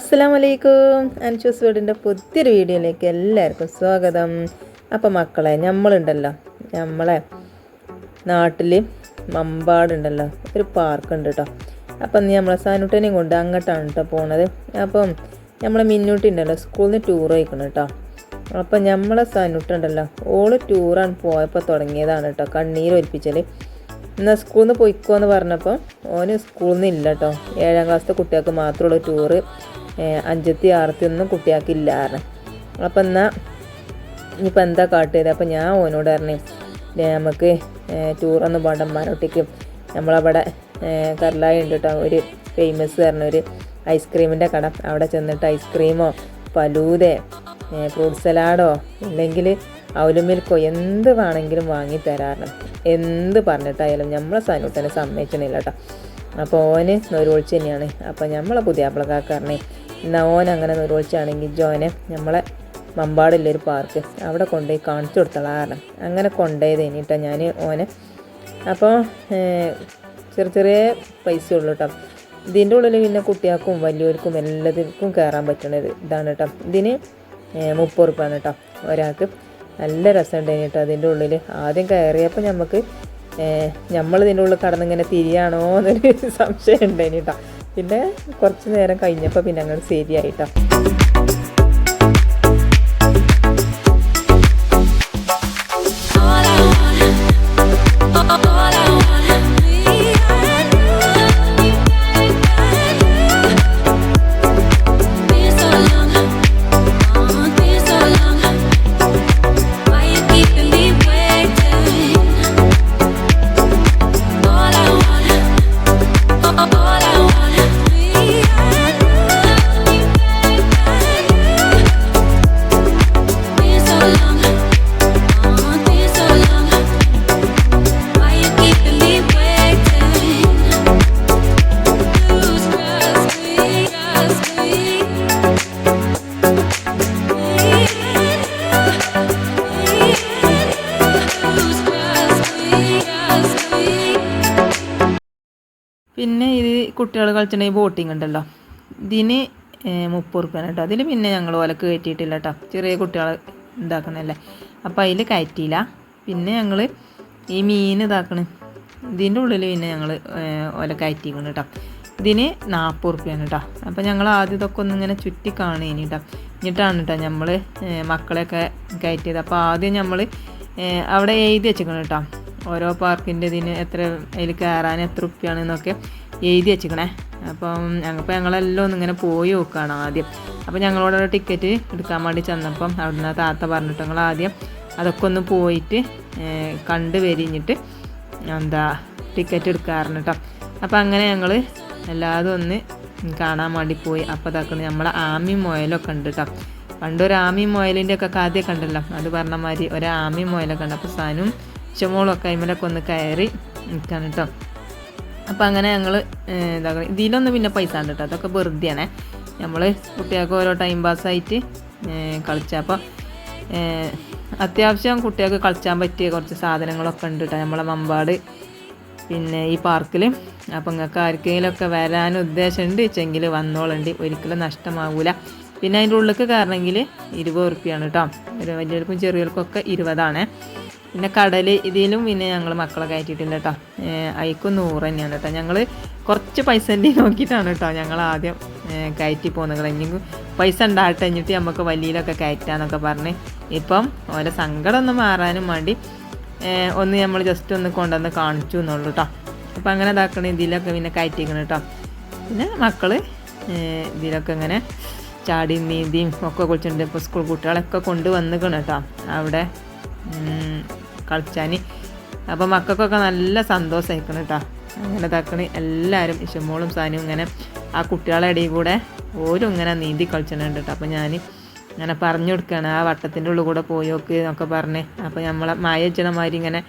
അസ്സാം വലൈക്കും അൻഷൂസ് വീടിന്റെ പുതിയൊരു വീഡിയോയിലേക്ക് എല്ലാവർക്കും സ്വാഗതം. അപ്പോൾ മക്കളെ നമ്മളുണ്ടല്ലോ നമ്മളെ നാട്ടിൽ മമ്പാടുണ്ടല്ലോ. ഒരു പാർക്കുണ്ട് കേട്ടോ അപ്പം നീ നമ്മളെ സാനുട്ടനെയും കൊണ്ട് അങ്ങോട്ടാണ് കേട്ടോ പോണത്. അപ്പം നമ്മളെ മിന്നൂട്ടി ഉണ്ടല്ലോ സ്കൂളിൽ നിന്ന് ടൂർ കഴിക്കണം കേട്ടോ അപ്പം നമ്മളെ സാനുട്ടുണ്ടല്ലോ ഓൾ ടൂറാണ് പോയപ്പോൾ തുടങ്ങിയതാണ് കേട്ടോ കണ്ണീർ ഒലിപ്പിച്ചൽ എന്നാൽ സ്കൂളിൽ നിന്ന് പോയിക്കോ എന്ന് പറഞ്ഞപ്പോൾ ഓന് സ്കൂളിൽ നിന്ന് ഇല്ല കേട്ടോ ഏഴാം ക്ലാസ്സിലെ കുട്ടികൾക്ക് മാത്രമുള്ള ടൂറ്. അഞ്ചത്തി ആർത്തി ഒന്നും കുട്ടിയാക്കില്ല അപ്പം എന്നാൽ ഇനിയിപ്പോൾ എന്താ കാട്ടിയത് അപ്പം ഞാൻ ഓനോട് പറഞ്ഞു "ദേ നമുക്ക് ടൂറൊന്ന് പോകണ്ട മരോട്ടിക്ക് നമ്മളവിടെ കർലായി ഉണ്ട് കേട്ടോ ഒരു ഫേമസ് പറഞ്ഞ ഒരു ഐസ്ക്രീമിന്റെ കട. അവിടെ ചെന്നിട്ട് ഐസ്ക്രീമോ പലൂതെ ഫ്രൂട്ട് സലാഡോ അല്ലെങ്കിൽ അവലുമിൽക്കോ എന്ത് വേണമെങ്കിലും വാങ്ങി തരാറുണ്ട് എന്ത് പറഞ്ഞിട്ടായാലും നമ്മളെ സാനൂട്ടനെ സമ്മതിച്ചണില്ല കേട്ടോ അപ്പോൾ ഓന് ഒരു ഒഴിച്ചു തന്നെയാണ്. അപ്പോൾ നമ്മളെ പുതിയ ആപ്പിളക്കാരനെ എന്നാൽ ഓൻ അങ്ങനെ നിർവഹിച്ചാണെങ്കിൽ ജോനെ നമ്മളെ മമ്പാടില്ലൊരു പാർക്ക്. അവിടെ കൊണ്ടുപോയി കാണിച്ചു കൊടുത്തളാ കാരണം. അങ്ങനെ കൊണ്ടുപോയത് കഴിഞ്ഞിട്ടാണ് ഞാൻ ഓനെ. അപ്പോൾ ചെറിയ ചെറിയ പൈസ ഉള്ളൂ കേട്ടോ ഇതിന്റെ ഉള്ളിൽ പിന്നെ കുട്ടികൾക്കും വലിയവർക്കും എല്ലാവർക്കും കയറാൻ പറ്റണത് ഇതാണ് കേട്ടോ ഇതിന് മുപ്പത് റുപ്യാണ് കേട്ടോ ഒരാൾക്ക്. നല്ല രസമുണ്ടായിന് കേട്ടോ അതിന്റെ ഉള്ളിൽ ആദ്യം കയറിയപ്പോൾ നമുക്ക് നമ്മൾ ഇതിന്റെ ഉള്ളിൽ കടന്നിങ്ങനെ തിരിയാണോ എന്നൊരു സംശയം ഉണ്ട് കേട്ടോ പിന്നെ കുറച്ച് നേരം കഴിഞ്ഞപ്പോൾ പിന്നെ അങ്ങനെ ശരിയായിട്ടോ. പിന്നെ ഇത് കുട്ടികൾ കളിച്ചിട്ടുണ്ടെങ്കിൽ ബോട്ടിംഗ് ഉണ്ടല്ലോ. ഇതിന് മുപ്പത് റുപ്യാണ് കേട്ടോ അതിൽ പിന്നെ ഞങ്ങൾ ഓലക്ക് കയറ്റിയിട്ടില്ല കേട്ടോ ചെറിയ കുട്ടികൾ ഇതാക്കണല്ലേ അപ്പോൾ അതിൽ കയറ്റിയില്ല. പിന്നെ ഞങ്ങൾ ഈ മീൻ ഇതാക്കണ്. ഇതിന്റെ ഉള്ളിൽ പിന്നെ ഞങ്ങൾ ഓല കയറ്റിക്കണം കേട്ടോ ഇതിന് നാൽപ്പത് റുപ്യാണ് കേട്ടോ അപ്പോൾ ഞങ്ങൾ ആദ്യം ഇതൊക്കെ ഒന്ന് ഇങ്ങനെ ചുറ്റി കാണുകയാണ് കേട്ടോ എന്നിട്ടാണ് കേട്ടോ നമ്മൾ മക്കളെയൊക്കെ കയറ്റിയത്. അപ്പോൾ ആദ്യം നമ്മൾ അവിടെ എഴുതി വെച്ചേക്കണം കേട്ടോ ഓരോ പാർക്കിന്റെ ഇതിന് എത്ര അതിൽ കയറാൻ എത്ര റുപ്യാണെന്നൊക്കെ എഴുതി വെച്ചിക്കണേ അപ്പം ഞങ്ങൾപ്പോൾ ഞങ്ങളെല്ലാം ഇങ്ങനെ പോയി നോക്കുകയാണ് ആദ്യം. അപ്പോൾ ഞങ്ങളോട് ടിക്കറ്റ് എടുക്കാൻ വേണ്ടി ചെന്നപ്പം അവിടുന്ന് താത്ത പറഞ്ഞിട്ട് ഞങ്ങൾ ആദ്യം അതൊക്കെ ഒന്ന് പോയിട്ട് കണ്ടു വരിഞ്ഞിട്ട് എന്താ ടിക്കറ്റ് എടുക്കാറുണ്ട് കേട്ടോ അപ്പോൾ അങ്ങനെ ഞങ്ങൾ എല്ലാതും ഒന്ന് കാണാൻ വേണ്ടി പോയി. അപ്പോൾ ഇതാക്കണ നമ്മളെ ആമി മുയലൊക്കെ ഉണ്ട് കേട്ടോ പണ്ട് ഒരു ആമി മുയലിന്റെ ഒക്കെ ആദ്യമൊക്കെ ഉണ്ടല്ലോ. അത് പറഞ്ഞ മാതിരി ഒരു ആമി മുയലൊക്കെ ഉണ്ട്. അപ്പോൾ സാനും ചുമോളും ഒക്കെ അതിമേലൊക്കെ ഒന്ന് കയറി നിൽക്കാണ് കേട്ടോ അപ്പോൾ അങ്ങനെ ഞങ്ങൾ എന്താ ഇതിലൊന്നും പിന്നെ പൈസ ഉണ്ട് കേട്ടോ അതൊക്കെ വെറുതെയാണേ. നമ്മൾ കുട്ടികൾക്ക് ഓരോ ടൈം പാസ്സായിട്ട് കളിച്ച. അപ്പോൾ അത്യാവശ്യം കുട്ടികൾക്ക് കളിച്ചാൻ പറ്റിയ കുറച്ച് സാധനങ്ങളൊക്കെ ഉണ്ട് കേട്ടോ നമ്മളെ മമ്പാട് പിന്നെ ഈ പാർക്കിൽ അപ്പം നിങ്ങൾക്ക് ആർക്കെങ്കിലുമൊക്കെ വരാൻ ഉദ്ദേശമുണ്ട് വെച്ചെങ്കിൽ വന്നോളുണ്ട്. ഒരിക്കലും നഷ്ടമാകൂല പിന്നെ അതിന്റെ ഉള്ളിലേക്ക് കയറണമെങ്കിൽ ഇരുപത് ഉറുപ്പ്യാണ് കേട്ടോ വലിയവർക്കും ചെറിയവർക്കൊക്കെ ഇരുപതാണ്. പിന്നെ കടൽ ഇതിലും പിന്നെ ഞങ്ങൾ മക്കളെ കയറ്റിയിട്ടില്ല കേട്ടോ അയക്കും നൂറ് തന്നെയാണ് കേട്ടോ ഞങ്ങൾ കുറച്ച് പൈസന്റെ നോക്കിയിട്ടാണ് കേട്ടോ ഞങ്ങൾ ആദ്യം കയറ്റി പോകുന്നത് ഇനി പൈസ ഉണ്ടാകട്ടെ എന്നിട്ട് നമുക്ക് വലിയിലൊക്കെ കയറ്റാന്നൊക്കെ പറഞ്ഞ് ഇപ്പം ഓരോ സങ്കടം ഒന്ന് മാറാനും വേണ്ടി ഒന്ന് നമ്മൾ ജസ്റ്റ് ഒന്ന് കൊണ്ടുവന്ന് കാണിച്ചു എന്നുള്ളൂ കേട്ടോ അപ്പം അങ്ങനെ ഇതാക്കണ ഇതിലൊക്കെ പിന്നെ കയറ്റിക്കണം കേട്ടോ പിന്നെ മക്കൾ ഇതിലൊക്കെ ഇങ്ങനെ ചാടി നീന്തിയും ഒക്കെ കുളിച്ചിട്ടുണ്ട്. ഇപ്പോൾ സ്കൂൾ കുട്ടികളൊക്കെ കൊണ്ടുവന്നിക്കണം കേട്ടോ അവിടെ കളിച്ചാൻ അപ്പോൾ മക്കൾക്കൊക്കെ നല്ല സന്തോഷമായിരിക്കണം കേട്ടോ. അങ്ങനെ തക്കണി എല്ലാവരും ഇഷമോളും സാനും ഇങ്ങനെ ആ കുട്ടികളെ ഇടയിൽ കൂടെ ഓരും ഇങ്ങനെ നീന്തി കളിച്ചിട്ടുണ്ട് കേട്ടോ. അപ്പോൾ ഞാൻ ഇങ്ങനെ പറഞ്ഞു കൊടുക്കുകയാണ് ആ വട്ടത്തിന്റെ ഉള്ളിൽ കൂടെ പോയി നോക്ക് എന്നൊക്കെ പറഞ്ഞ്. അപ്പോൾ നമ്മളെ മായ മാതിരി ഇങ്ങനെ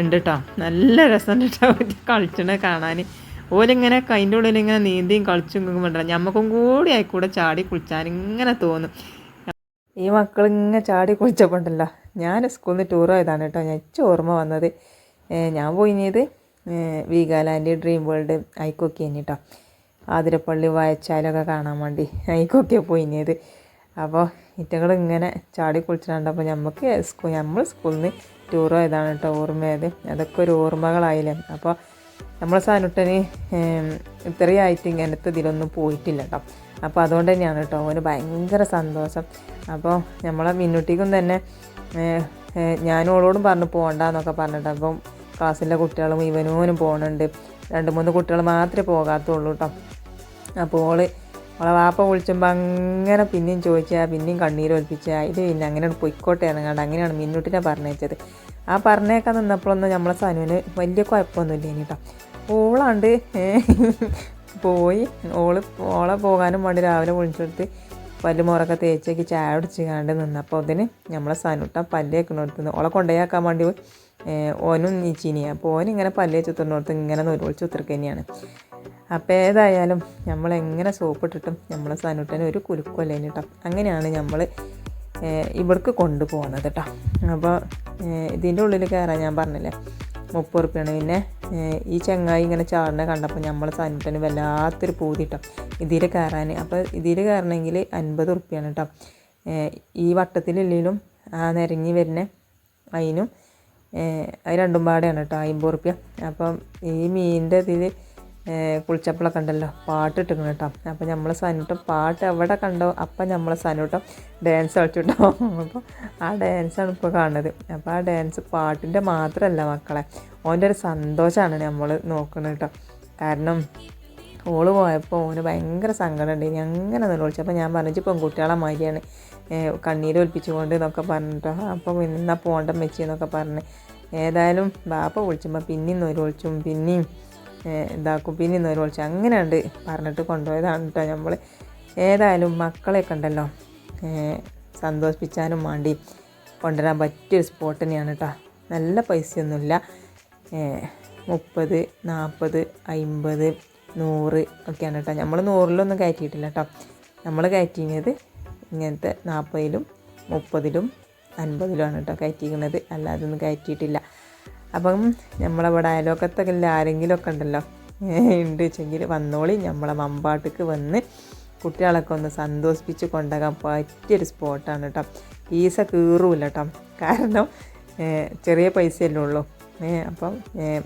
ഉണ്ട് കേട്ടോ. നല്ല രസമുണ്ട് കേട്ടോ. കളിച്ചണ കാണാൻ ഓലിങ്ങനെ അതിന്റെ ഉള്ളിൽ ഇങ്ങനെ നീന്തിയും കളിച്ചും കൊണ്ടുവരാം ഞമ്മക്കും കൂടി ആയിക്കൂടെ ചാടി കുളിച്ചാൻ ഇങ്ങനെ തോന്നും. ഈ മക്കളിങ്ങനെ ചാടി കുളിച്ചപ്പോണ്ടല്ലോ ഞാൻ സ്കൂളിൽ നിന്ന് ടൂർ പോയതാണ് കേട്ടോ. ഞാൻ ഇച്ച ഓർമ്മ വന്നത് ഞാൻ പോയിനിയത് വീഗാലാൻഡ് ഡ്രീം വേൾഡ് ആയിക്കൊക്കെ കേട്ടോ ആതിരപ്പള്ളി വായച്ചാലൊക്കെ കാണാൻ വേണ്ടി ഐക്കൊക്കെ പോയിനത്. അപ്പോൾ ഇറ്റങ്ങൾ ഇങ്ങനെ ചാടി കുളിച്ചിട്ടുണ്ടപ്പോൾ നമുക്ക് സ്കൂൾ നമ്മൾ സ്കൂളിൽ നിന്ന് ടൂർ പോയതാണ് കേട്ടോ ഓർമ്മയത് അതൊക്കെ ഒരു ഓർമ്മകളായില്ലേ. അപ്പോൾ നമ്മൾ സാനുട്ടന് ഇത്രയും ആയിട്ട് ഇങ്ങനത്തെ ഇതിലൊന്നും പോയിട്ടില്ല കേട്ടോ. അപ്പോൾ അതുകൊണ്ട് തന്നെയാണ് കേട്ടോ. അവന് ഭയങ്കര സന്തോഷം. അപ്പോൾ നമ്മളെ മിന്നുട്ടിക്കും തന്നെ ഞാനും ഓളോടും പറഞ്ഞു പോകണ്ടെന്നൊക്കെ പറഞ്ഞിട്ട് അപ്പം ക്ലാസ്സിലെ കുട്ടികളും ഇവനോനും പോകുന്നുണ്ട് രണ്ട് മൂന്ന് കുട്ടികൾ മാത്രമേ പോകാത്തുള്ളൂ കേട്ടോ അപ്പോൾ ഓൾ ഓളെ വാപ്പ വിളിച്ചുമ്പോൾ അങ്ങനെ പിന്നെയും ചോദിച്ചാൽ പിന്നെയും കണ്ണീരൊലിപ്പിച്ച ഇത് പിന്നെ അങ്ങനെ പൊയ്ക്കോട്ടെ ഇറങ്ങാണ്ട് അങ്ങനെയാണ് മിന്നുട്ടിനെ പറഞ്ഞേച്ചത് ആ പറഞ്ഞേക്കാൻ നിന്നപ്പോഴൊന്നും നമ്മളെ സനുവിന് വലിയ കുഴപ്പമൊന്നുമില്ല ഇനി കേട്ടോ ഓളാണ്ട് പോയി. ഓൾ ഓളെ പോകാനും വേണ്ടി രാവിലെ വിളിച്ചെടുത്ത് പല്ല് മുറൊക്കെ തേച്ചേക്ക് ചായ അടിച്ച് കണ്ട് നിന്നപ്പോൾ അതിന് നമ്മളെ സനുട്ട നിന്ന് ഓളെ കൊണ്ടുപോയാക്കാൻ വേണ്ടി ഓനും നീച്ചിനി. അപ്പോൾ ഓനിങ്ങനെ പല്ല് വെച്ചുത്തിനോടത്ത് ഇങ്ങനെ നൊരുവിളിച്ച് ഉത്തരക്ക് തന്നെയാണ് ഏതായാലും നമ്മൾ സോപ്പ് ഇട്ടിട്ടും നമ്മളെ സനുട്ടനെ ഒരു കുലുക്കമല്ലേ കേട്ടോ അങ്ങനെയാണ് നമ്മൾ ഇവിടേക്ക് കൊണ്ടുപോകുന്നത് കേട്ടോ അപ്പോൾ ഇതിന്റെ ഉള്ളിൽ കയറാൻ ഞാൻ പറഞ്ഞില്ലേ? മുപ്പത് റുപ്യാണ്. പിന്നെ ഈ ചങ്ങായി ഇങ്ങനെ ചാടിനെ കണ്ടപ്പോൾ നമ്മൾ സാധനത്തിന് വല്ലാത്തൊരു പൂതി കേട്ടോ ഇതിൽ കയറാൻ അപ്പോൾ ഇതിൽ കയറണമെങ്കിൽ അൻപത് റുപ്യാണ് കേട്ടോ ഈ വട്ടത്തിലില്ലെങ്കിലും ആ നിരങ്ങി വരുന്ന അതിനും അത് രണ്ടും പാടെയാണ് കേട്ടോ അമ്പത് റുപ്യ. അപ്പം ഈ മീനിന്റെ ഇതിൽ കുളിച്ചപ്പോഴൊക്കെ ഉണ്ടല്ലോ പാട്ട് ഇട്ടിക്കണം കേട്ടോ. അപ്പം നമ്മൾ സനൂട്ടം പാട്ട് എവിടെ കണ്ടോ അപ്പം നമ്മൾ സനൂട്ടം ഡാൻസ് കളിച്ചിട്ടോ അപ്പോൾ ആ ഡാൻസാണ് ഇപ്പോൾ കാണുന്നത്. അപ്പോൾ ആ ഡാൻസ് പാട്ടിന്റെ മാത്രമല്ല മക്കളെ. ഓന്റെ ഒരു സന്തോഷമാണ് നമ്മൾ നോക്കുന്നത് കേട്ടോ. കാരണം ഓൾ പോയപ്പോൾ ഓന് ഭയങ്കര സങ്കടം ഉണ്ട്. ഞാൻ അങ്ങനെ നിലവിളിച്ചു. അപ്പോൾ ഞാൻ പറഞ്ഞു പെൺകുട്ടികളെ മാതിരിയാണ്. കണ്ണീര് ഒലിപ്പിച്ചുകൊണ്ട് എന്നൊക്കെ പറഞ്ഞിട്ടോ. അപ്പോൾ ഇന്നാ എന്നാ വെച്ചെന്നൊക്കെ പറഞ്ഞ്. ഏതായാലും ബാപ്പ വിളിച്ചുമ്പോൾ പിന്നെയും നൊരുവിളിച്ചും പിന്നെയും ഏഹ് പിന്നെ ഇന്ന് ഒരു അങ്ങനെ ഉണ്ട് പറഞ്ഞിട്ട് കൊണ്ടുപോയതാണ് കേട്ടോ നമ്മൾ ഏതായാലും മക്കളെയൊക്കെ ഉണ്ടല്ലോ. സന്തോഷിപ്പിച്ചാനും വേണ്ടി കൊണ്ടുവരാൻ പറ്റിയൊരു സ്പോട്ട് തന്നെയാണ് കേട്ടോ. നല്ല പൈസയൊന്നുമില്ല. മുപ്പത് നാൽപ്പത് അമ്പത് നൂറ് ഒക്കെയാണ് കേട്ടോ. നമ്മൾ നൂറിലൊന്നും കയറ്റിയിട്ടില്ല കേട്ടോ. നമ്മൾ കയറ്റിയത് ഇങ്ങനത്തെ നാൽപ്പതിലും മുപ്പതിലും അൻപതിലുമാണ് കേട്ടോ കയറ്റിയിരിക്കുന്നത് അല്ലാതെ ഒന്നും കയറ്റിയിട്ടില്ല. അപ്പം നമ്മളവിടെ അയലോക്കത്തൊക്കെ ആരെങ്കിലുമൊക്കെ ഉണ്ടല്ലോ. ഉണ്ട് വെച്ചെങ്കിൽ വന്നോളി. നമ്മളെ മമ്പാട്ടിക്ക് വന്ന് കുട്ടികളൊക്കെ ഒന്ന് സന്തോഷിപ്പിച്ച് കൊണ്ടുപോകാൻ പറ്റിയൊരു സ്പോട്ടാണ് കേട്ടോ. പീസ കീറൂല കേട്ടോ. കാരണം ചെറിയ പൈസയല്ലേ ഉള്ളൂ. അപ്പം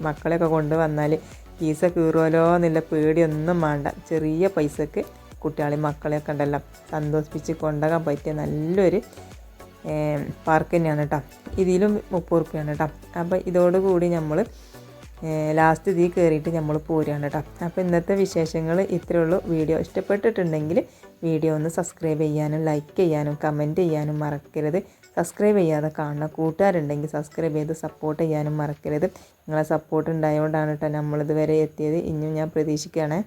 മക്കളെയൊക്കെ കൊണ്ടുവന്നാൽ പീസ കീറുമല്ലോ എന്നുള്ള പേടിയൊന്നും വേണ്ട. ചെറിയ പൈസക്ക് കുട്ടികളെയും മക്കളെയൊക്കെ ഉണ്ടല്ലോ. സന്തോഷിപ്പിച്ച് കൊണ്ടുപോകാൻ പറ്റിയ നല്ലൊരു പാർക്ക് തന്നെയാണ് കേട്ടോ ഇതിലും മുപ്പത് റുപ്യാണ് കേട്ടോ അപ്പോൾ ഇതോടുകൂടി നമ്മൾ ലാസ്റ്റ് ഇതിൽ കയറിയിട്ട് നമ്മൾ പോരുകയാണ് കേട്ടോ അപ്പോൾ ഇന്നത്തെ വിശേഷങ്ങൾ ഇത്രയേ ഉള്ളൂ. വീഡിയോ ഇഷ്ടപ്പെട്ടിട്ടുണ്ടെങ്കിൽ വീഡിയോ ഒന്ന് സബ്സ്ക്രൈബ് ചെയ്യാനും ലൈക്ക് ചെയ്യാനും കമന്റ് ചെയ്യാനും മറക്കരുത്. സബ്സ്ക്രൈബ് ചെയ്യാതെ കാണുന്ന കൂട്ടുകാരുണ്ടെങ്കിൽ സബ്സ്ക്രൈബ് ചെയ്ത് സപ്പോർട്ട് ചെയ്യാനും മറക്കരുത്. നിങ്ങളെ സപ്പോർട്ട് ഉണ്ടായതുകൊണ്ടാണ് കേട്ടോ നമ്മളിതുവരെ എത്തിയത്. ഇനിയും ഞാൻ പ്രതീക്ഷിക്കുകയാണ്